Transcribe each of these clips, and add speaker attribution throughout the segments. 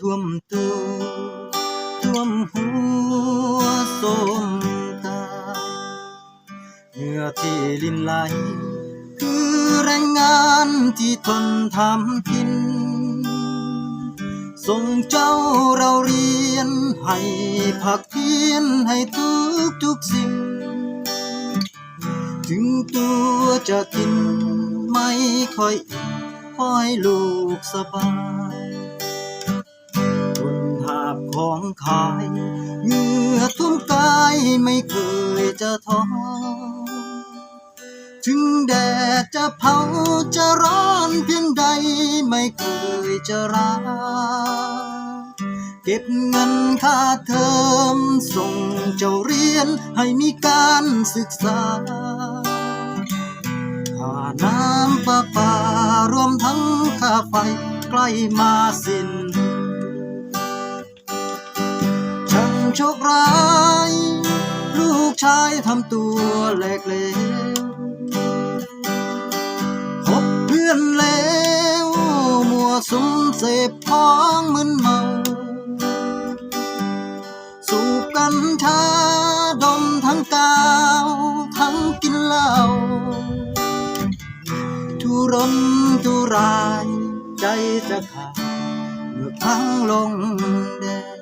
Speaker 1: ท่วมตัวท่วมหัวสมกาเหงื่อที่ลินไหล คือแรงงานที่ทนทำกิน ส่งเจ้าเราเรียน ให้ผักเพียนให้ทุกทุกสิ่ง ถึงตัวจะกินไม่ค่อยอิ่มขอให้ลูกสบาย ของขายเหงื่อท่วมกายไม่เคยจะท้อถึงแดดจะเผาจะร้อนเพียงใดไม่เคยจะร้าเก็บเงินค่าเทอมส่งเจ้าเรียนให้มีการศึกษาค่าน้ำประปารวมทั้งค่าไฟใกล้มาสิ้น โชคร้าย ลูกชายทำตัวแหลกเลวพบเพื่อนแล้วมัวสุมเสพของมึนเมาสูบกัญชาดมทั้งกาวทั้งกินเหล้าทุรนทุรายใจจะขาดเมื่อพังลงแดด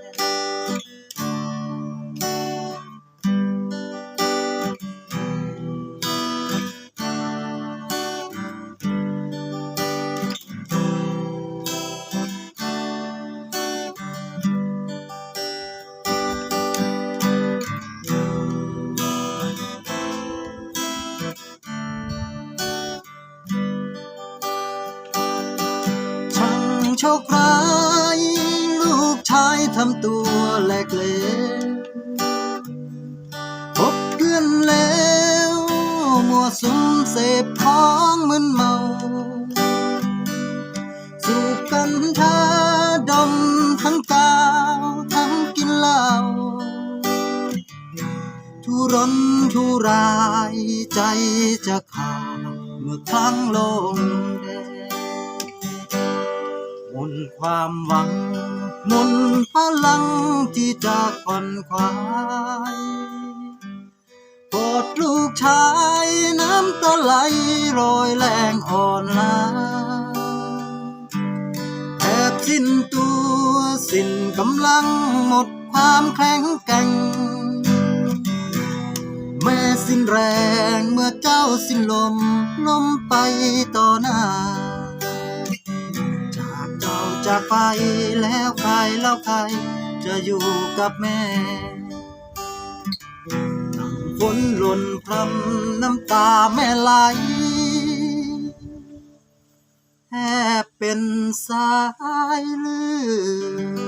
Speaker 1: โชคร้ายลูกชายทำตัวแหลกเลวพบเพื่อนแล้วมัวสุมเสพของมึนเมาสูบกัญชาดมทั้งกาวทั้งกินเหล้าทุรนทุรายใจจะขาดเมื่อครั้งลงแด มนความหวัง มนพลังที่จะผ่อนควายกอดลูกชายน้ำตาไหลโรยแรงอ่อนล้าแอบสิ้นตัวสิ้นกำลังหมดความแข็งแกร่งแม่สิ้นแรงเมื่อเจ้าสิ้นลมลมไปต่อหน้า จากไปแล้วใครแล้วใคร จะอยู่กับแม่ฝนหล่นพรำน้ำตาแม่ไหลแทบเป็นสายเลือด